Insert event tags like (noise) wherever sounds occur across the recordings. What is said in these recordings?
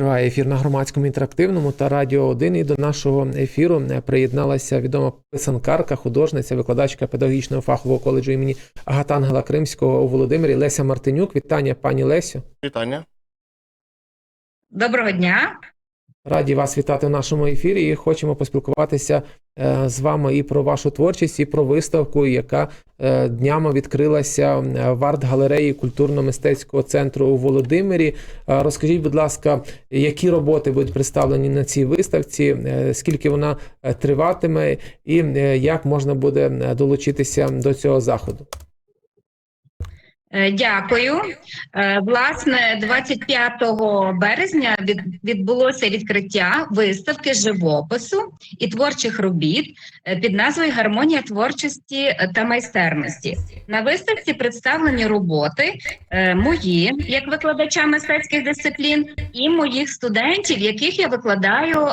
Триває ефір на громадському інтерактивному та радіо 1. І до нашого ефіру е, приєдналася відома писанкарка, художниця, викладачка педагогічного фахового коледжу імені Агатангела Кримського у Володимирі Леся Мартинюк. Вітання, пані Лесю. Вітання. Доброго дня. Раді вас вітати в нашому ефірі. І хочемо поспілкуватися е, з вами і про вашу творчість, і про виставку, яка е, днями відкрилася в арт-галереї культурно-мистецького центру у Володимирі. Е, Розкажіть, будь ласка, які роботи будуть представлені на цій виставці, скільки вона триватиме, і як можна буде долучитися до цього заходу? Е, Дякую. Е, Власне, 25 березня від, відбулося відкриття виставки живопису і творчих робіт е, під назвою Гармонія творчості та майстерності. На виставці представлені роботи мої як викладача мистецьких дисциплін і моїх студентів, яких я викладаю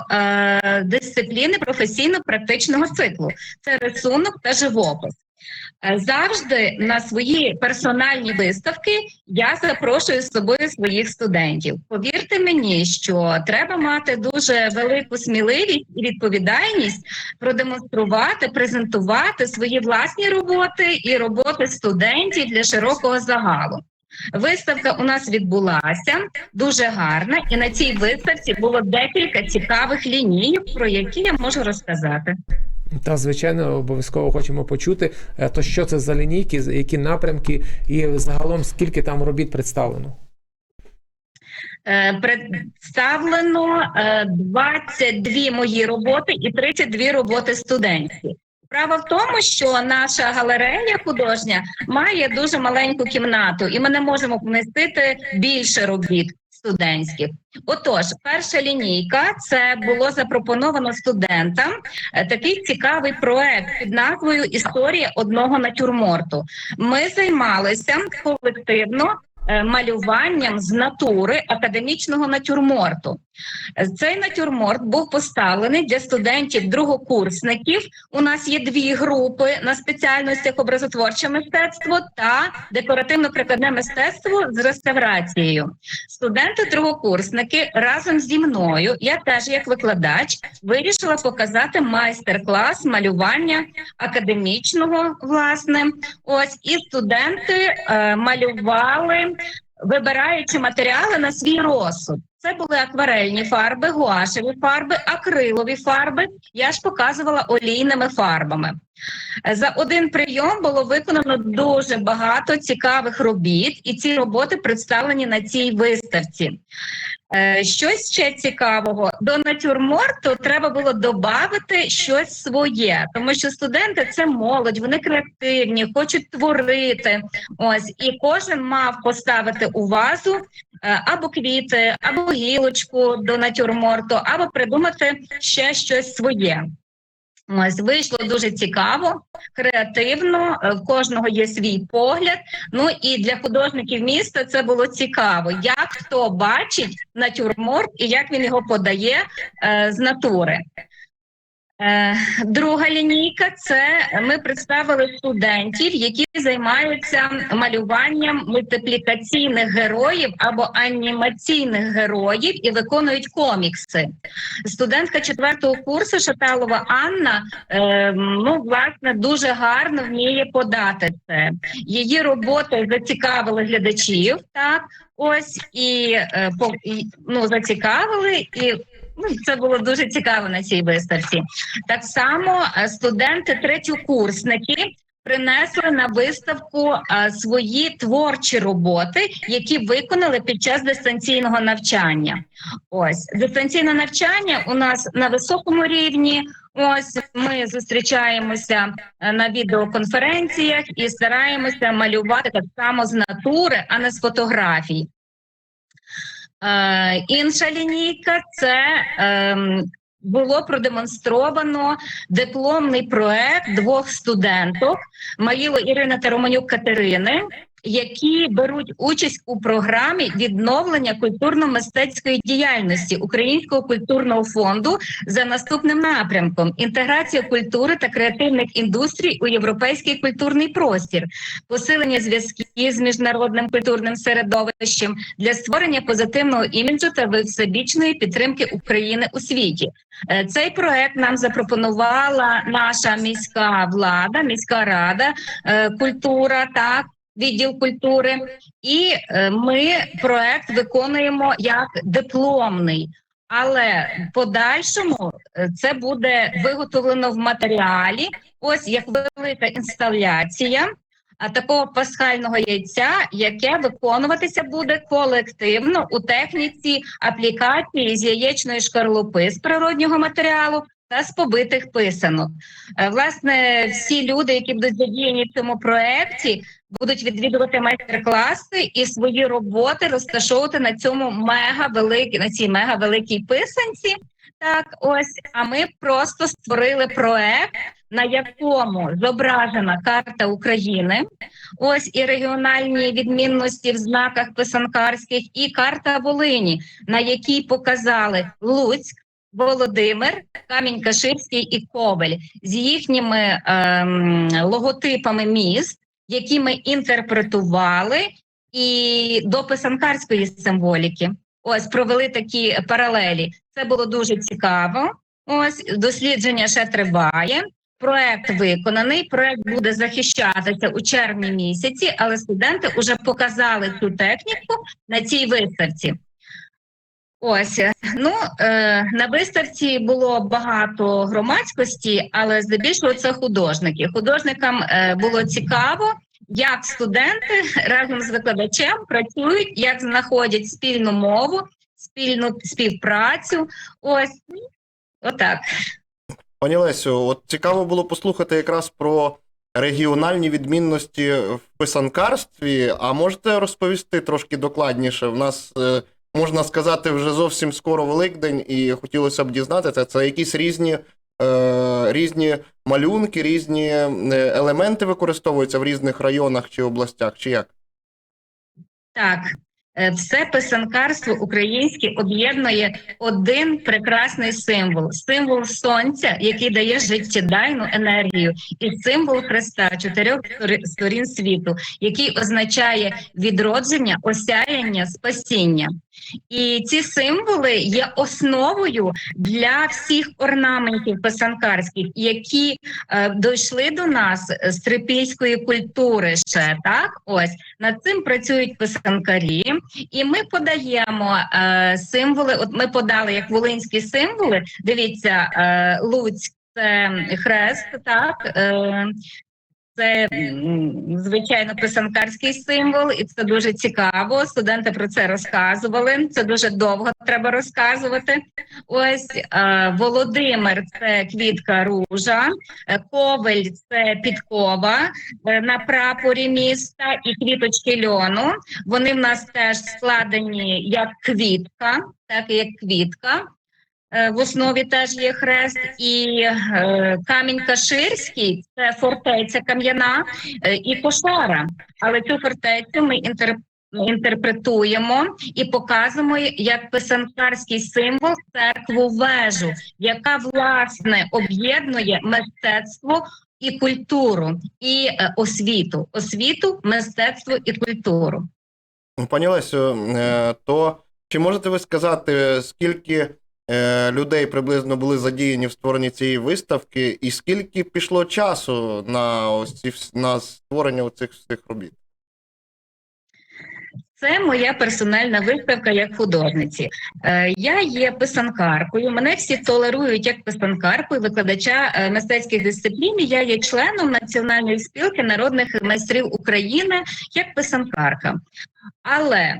дисципліни професійно-практичного циклу. Це рисунок та живопис. Е, Завжди на свої персональні виставки я запрошую з собою своїх студентів. Повірте мені, що треба мати дуже велику сміливість і відповідальність продемонструвати, презентувати свої власні роботи і роботи студентів для широкого загалу. Виставка у нас відбулася дуже гарна, і на цій виставці було декілька цікавих лінійок, про які я можу розказати. Та звичайно, обов'язково хочемо почути, е, то що це за лінійки, які напрямки, і загалом скільки там робіт представлено. Е, Представлено е, 22 мої роботи і 32 роботи студентські. Справа в тому, що наша галерея художня має дуже маленьку кімнату, і ми не можемо вмістити більше робіт студентських. Отож, перша лінійка це було запропоновано студентам е, такий цікавий проект під назвою Історія одного натюрморту. Ми займалися колективно малюванням з натури академічного натюрморту. Е, Цей натюрморт був поставлений для студентів-другокурсників. У нас є дві групи на спеціальностях образотворче мистецтво та декоративно-прикладне мистецтво з реставрацією. Студенти-другокурсники разом зі мною, я теж як викладач, вирішила показати майстер-клас малювання академічного, власне. Ось і студенти е, малювали, вибираючи матеріали на свій розсуд. Це були акварельні фарби, гуашеві фарби, акрилові фарби. Я ж показувала олійними фарбами. За один прийом було виконано дуже багато цікавих робіт, і ці роботи представлені на цій виставці. Е, Щось ще цікавого до натюрморту треба було додати щось своє, тому що студенти це молодь, вони креативні, хочуть творити. Ось і кожен мав поставити у вазу е, або квіти, або гілочку до натюрморту, або придумати ще щось своє. Ось вийшло дуже цікаво, креативно. е, В кожного є свій погляд. Ну і для художників міста це було цікаво, як хто бачить натюрморт і як він його подає е, з натури. Е, друга лінійка це ми представили студентів, які займаються малюванням мультиплікаційних героїв або анімаційних героїв і виконують комікси. Студентка четвертого курсу Шаталова Анна е, ну власне дуже гарно вміє подати це. Її роботи зацікавили глядачів. Так, ось і, е, ну зацікавили і. Це було дуже цікаво на цій виставці. Так само е, студенти третьокурсники принесли на виставку е, свої творчі роботи, які виконали під час дистанційного навчання. Ось дистанційне навчання у нас на високому рівні. Ось ми зустрічаємося е, на відеоконференціях і стараємося малювати так само з натури, а не з фотографій. Е, інша лінійка це е, було продемонстровано дипломний проект двох студенток Маїло Ірини та Романюк Катерини. Які беруть участь у програмі відновлення культурно-мистецької діяльності Українського культурного фонду за наступним напрямком: інтеграція культури та креативних індустрій у європейський культурний простір, посилення зв'язків з міжнародним культурним середовищем для створення позитивного іміджу та всебічної підтримки України у світі. Е, Цей проект нам запропонувала наша міська влада, міська рада, е, культура, так, відділ культури, і е, ми проект виконуємо як дипломний. Але подальшому е, це буде виготовлено в матеріалі, ось як велика інсталяція такого пасхального яйця, яке виконуватися буде колективно у техніці аплікації з яєчної шкарлупи з природнього матеріалу та з побитих писанок. Е, Власне, всі люди, які будуть задіяні в цьому проекті, будуть відвідувати майстер-класи і свої роботи розташовувати на цьому мега великій на цій мега великій писанці. Так, ось, а ми просто створили проект, на якому зображена карта України, ось і регіональні відмінності в знаках писанкарських, і карта Волині, на якій показали Луцьк, Володимир, Камінь-Каширський і Ковель з їхніми ем, логотипами міст, які ми інтерпретували, і до писанкарської символіки. Ось провели такі паралелі. Це було дуже цікаво. Ось дослідження ще триває. Проект виконаний. Проект буде захищатися у червні місяці, але студенти вже показали цю техніку на цій виставці. Ось ну е, на виставці було багато громадськості, але здебільшого це художники. Художникам е, було цікаво, як студенти разом з викладачем працюють, як знаходять спільну мову, спільну співпрацю. Ось отак. Пані Лесю, от цікаво було послухати якраз про регіональні відмінності в писанкарстві. А можете розповісти трошки докладніше? В нас е, можна сказати вже зовсім скоро Великдень, і хотілося б дізнатися, це якісь різні, е, різні малюнки, різні е, елементи використовуються в різних районах чи областях, чи як? Так, е, все писанкарство українське об'єднує один прекрасний символ: символ сонця, який дає життєдайну енергію, і символ Христа чотирьох сторін світу, який означає відродження, осяяння, спасіння. І ці символи є основою для всіх орнаментів писанкарських, які е, дійшли до нас з трипільської культури. Ще так, ось над цим працюють писанкарі, і ми подаємо е, символи. От ми подали як волинські символи. Дивіться, е, Луцьк це хрест, так. Це звичайно писанкарський символ, і це дуже цікаво. Студенти про це розказували. Це дуже довго треба розказувати. Ось е, Володимир це квітка ружа, е, Ковель це підкова е, на прапорі міста і квіточки льону. Вони в нас теж складені як квітка, так як квітка. Е, В основі теж є хрест, і е, камінь Каширський це фортеця кам'яна е, і кошара. Але цю фортецю ми інтер, інтерпретуємо і показуємо як писанкарський символ церкву вежу, яка власне об'єднує мистецтво і культуру, і освіту, освіту, мистецтво і культуру. Пані Лесю, то чи можете ви сказати, скільки людей приблизно були задіяні в створенні цієї виставки, і скільки пішло часу на ось ці на створення цих всіх робіт? Це моя персональна виставка як художниці. Е, я є писанкаркою. Мене всі толерують як писанкарку і викладача е, мистецьких дисциплін. Я є членом Національної спілки народних майстрів України як писанкарка. Але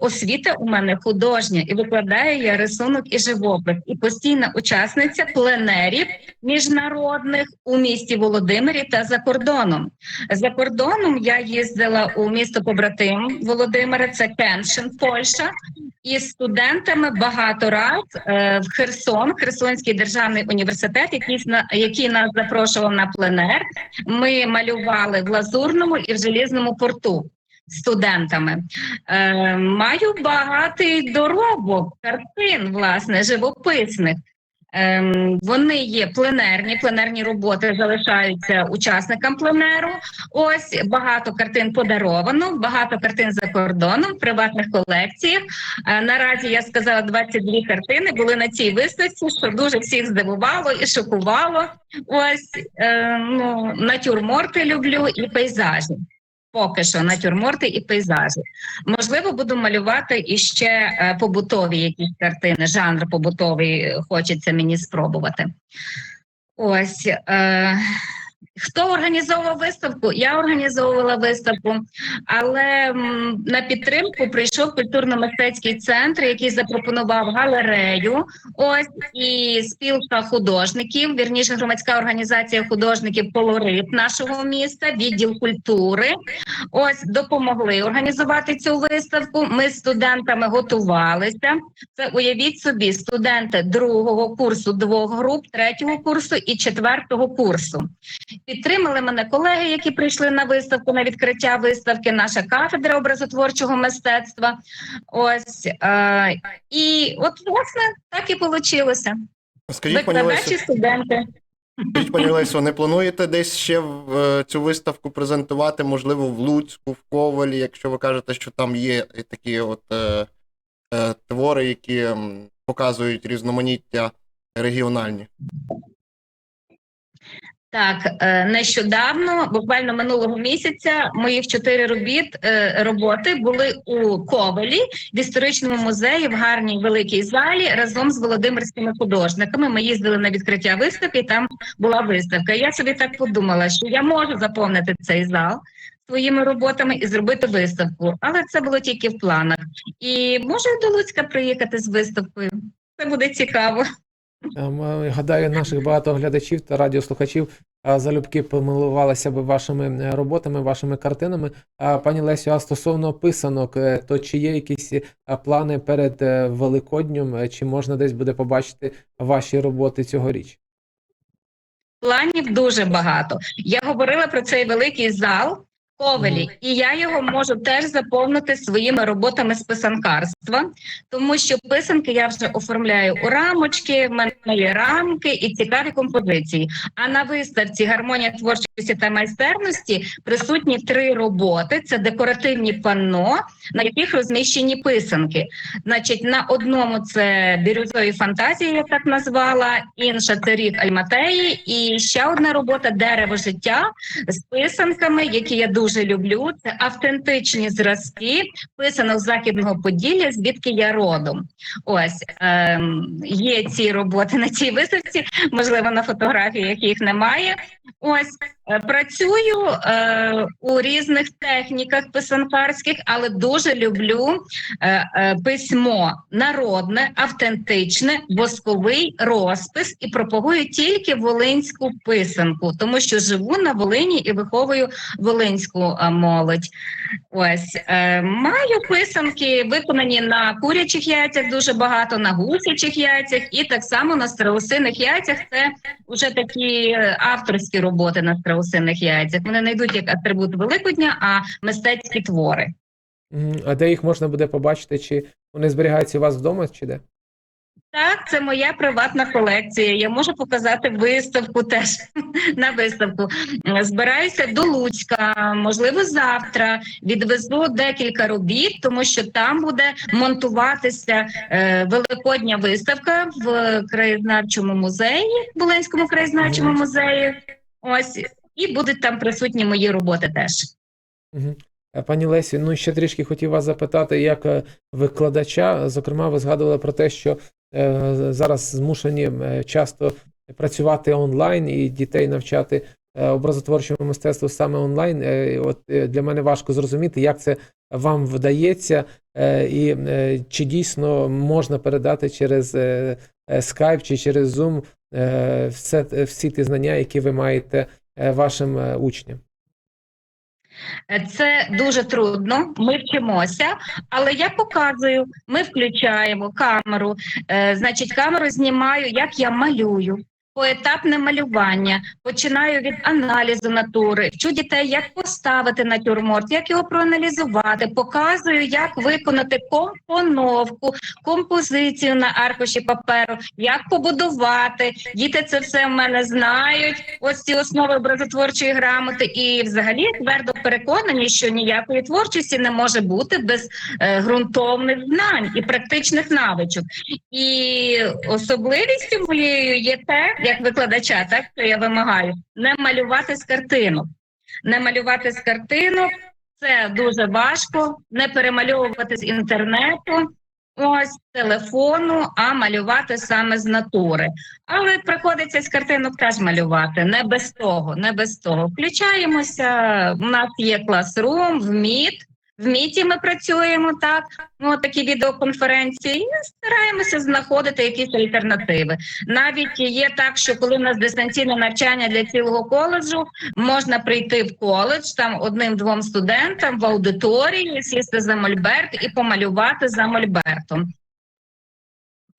освіта у мене художня і викладаю я рисунок і живопис, і постійна учасниця пленерів міжнародних у місті Володимирі та за кордоном. За кордоном я їздила у місто побратим Володимира, це Кеншин, Польща, і студентами багато раз е, в Херсон, Херсонський державний університет, який, який нас запрошував на пленер. Ми малювали в Лазурному і в Желізному порту. Студентами. Е, маю багатий доробок картин, власне, живописних. Ем, вони є пленерні, пленерні роботи залишаються учасникам пленеру. Ось багато картин подаровано, багато картин за кордоном в приватних колекціях. Е, наразі я сказала 22 картини були на цій виставці, що дуже всіх здивувало і шокувало. Ось е, ну, натюрморти люблю і пейзажі. Поки що натюрморти і пейзажі. Можливо, буду малювати іще е, побутові якісь картини. Жанр побутовий е, хочеться мені спробувати. Ось. Е, Хто організовував виставку? Я організовувала виставку, але на підтримку прийшов культурно-мистецький центр, який запропонував галерею. Ось і спілка художників, вірніше громадська організація художників Колорит нашого міста, відділ культури. Ось допомогли організувати цю виставку. Ми з студентами готувалися. Це уявіть собі, студенти другого курсу двох груп, третього курсу і четвертого курсу. Підтримали мене колеги, які прийшли на виставку на відкриття виставки, наша кафедра образотворчого мистецтва. Ось е, і от власне так і вийшло. Скажіть, Викладачі, студенти. скажіть, пані Лесю, не плануєте десь ще в, е, цю виставку презентувати, можливо, в Луцьку, в Ковалі, якщо ви кажете, що там є такі от е, е, твори, які показують різноманіття регіональні? Так, е, нещодавно, буквально минулого місяця, моїх чотири робіт е, роботи були у Ковелі в історичному музеї в гарній великій залі разом з володимирськими художниками. Ми їздили на відкриття виставки. і Там була виставка. Я собі так подумала, що я можу заповнити цей зал своїми роботами і зробити виставку, але це було тільки в планах. І можу до Луцька приїхати з виставкою. Це буде цікаво. Е, Гадаю, наших багато глядачів та радіослухачів е, залюбки помилувалися б вашими е, роботами, вашими картинами. Пані Лесю, а стосовно писанок, то чи є якісь плани перед Великоднем, е, чи можна десь буде побачити ваші роботи цьогоріч? Планів дуже багато. Я говорила про цей великий зал Ковелі, і я його можу теж заповнити своїми роботами з писанкарства, тому що писанки я вже оформляю у рамочки. В мене є рамки і цікаві композиції. А на виставці гармонія творчості та майстерності присутні три роботи: це декоративні панно, на яких розміщені писанки. Значить, на одному це бірюзові фантазії, я так назвала, інша це рік Альматеї, і ще одна робота дерево життя з писанками, які я дуже люблю. Це автентичні зразки писанок з західного Поділля, звідки я родом. Ось ем, є ці роботи на цій виставці. Можливо, на фотографіях їх немає. Ось е, працюю е, у різних техніках писанкарських, але дуже люблю е, е, письмо народне, автентичне, восковий розпис і пропагую тільки волинську писанку, тому що живу на Волині і виховую волинську молодь. Ось е, маю писанки, виконані на курячих яйцях дуже багато, на гусячих яйцях, і так само на страусиних яйцях. Це вже такі авторські роботи на страусиних яйцях. Вони не йдуть як атрибут Великодня, а мистецькі твори. А де їх можна буде побачити? Чи вони зберігаються у вас вдома, чи де? Так, це моя приватна колекція. Я можу показати виставку теж (laughs) на виставку. Збираюся до Луцька, можливо, завтра відвезу декілька робіт, тому що там буде монтуватися е, великодня виставка в краєзнавчому музеї, Волинському краєзнавчому музеї. Ось і будуть там присутні мої роботи теж. Е, Пані Лесі, ну ще трішки хотів вас запитати, як е, викладача. Зокрема, ви згадували про те, що зараз змушені е, часто працювати онлайн і дітей навчати е, образотворчому мистецтву саме онлайн. Е, От е, для мене важко зрозуміти, як це вам вдається, е, і е, чи дійсно можна передати через е, е, Skype чи через Zoom е, все, всі ті знання, які ви маєте е, вашим е, учням. Е, Це дуже трудно. Ми вчимося, але я показую. Ми включаємо камеру. Е, значить, камеру знімаю, як я малюю. Поетапне малювання. Починаю від аналізу натури, вчу дітей, як поставити натюрморт, як його проаналізувати, показую, як виконати компоновку, композицію на аркуші паперу, як побудувати. Діти це все в мене знають. Ось ці основи образотворчої грамоти, і взагалі твердо переконані, що ніякої творчості не може бути без е, ґрунтовних знань і практичних навичок. І особливістю моєю є те, як викладача, так що я вимагаю, не малювати з картинок. Не малювати з картинок це дуже важко, не перемальовувати з інтернету, ось телефону, а малювати саме з натури. Але приходиться з картинок теж малювати. Не без того, не без того. Включаємося. У нас є класрум, в МІД. В міті ми працюємо так, ну такі відеоконференції, і стараємося знаходити якісь альтернативи. Навіть є так, що коли у нас дистанційне навчання для цілого коледжу, можна прийти в коледж там одним-двом студентам в аудиторії, сісти за мольберт і помалювати за мольбертом.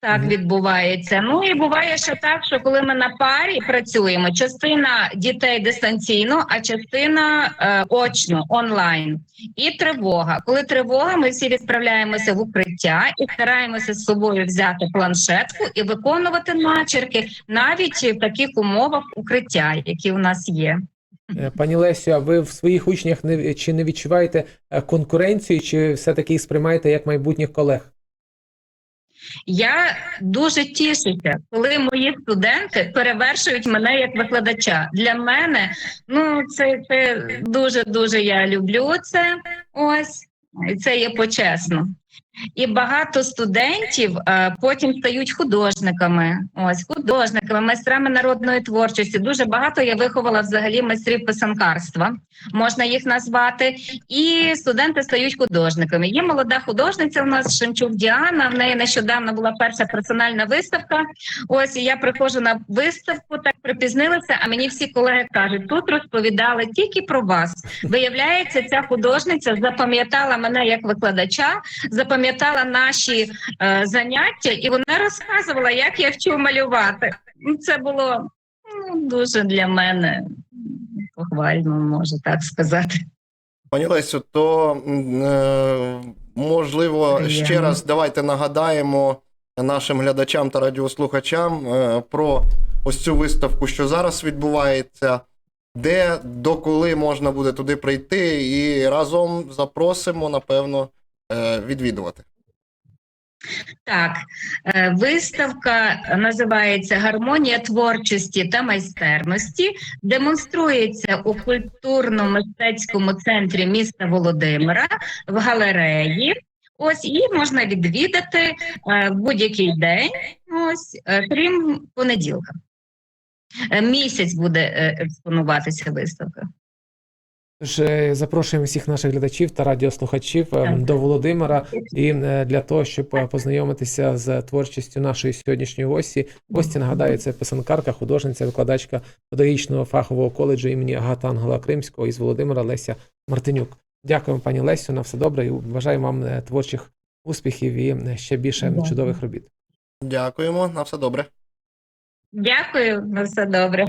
Так відбувається. Ну і буває ще так, що коли ми на парі працюємо, частина дітей дистанційно, а частина е, очно онлайн. І тривога. Коли тривога, ми всі відправляємося в укриття і стараємося з собою взяти планшетку і виконувати начерки навіть в таких умовах укриття, які у нас є. Е, Пані Лесю, а ви в своїх учнях не чи не відчуваєте е, конкуренцію, чи все-таки їх сприймаєте як майбутніх колег? Я дуже тішуся, коли мої студенти перевершують мене як викладача. Для мене ну це, це дуже дуже я люблю це. Ось це є почесно. І багато студентів е, потім стають художниками. Ось художниками, майстрами народної творчості. Дуже багато я виховала взагалі майстрів писанкарства, можна їх назвати. І студенти стають художниками. Є молода художниця. У нас Шемчук Діана. В неї нещодавно була перша персональна виставка. Ось і я приходжу на виставку, так припізнилася. А мені всі колеги кажуть, тут розповідали тільки про вас. Виявляється, ця художниця запам'ятала мене як викладача, запам'ятала наші е, заняття, і вона розказувала, як я вчу малювати. Це було ну, дуже для мене похвально, можу так сказати. Пані Лесю, то е, можливо ще раз давайте нагадаємо нашим глядачам та радіослухачам е, про ось цю виставку, що зараз відбувається, де доколи можна буде туди прийти, і разом запросимо, напевно, відвідувати. Так, е, виставка називається Гармонія творчості та майстерності. Демонструється у культурно-мистецькому центрі міста Володимира в галереї. Ось і можна відвідати е, в будь-який день, ось е, крім понеділка. Е, Місяць буде е, експонуватися виставка. Тож е, запрошуємо всіх наших глядачів та радіослухачів е, Так. до Володимира і е, для того, щоб е, познайомитися з творчістю нашої сьогоднішньої гості. Гості нагадаю, це писанкарка, художниця, викладачка педагогічного фахового коледжу імені Агата Ангела Кримського із Володимира Леся Мартинюк. Дякуємо, пані Лесю, на все добре і бажаємо вам творчих успіхів і ще більше Дякую. чудових робіт. Дякуємо, на все добре. Дякую, на все добре.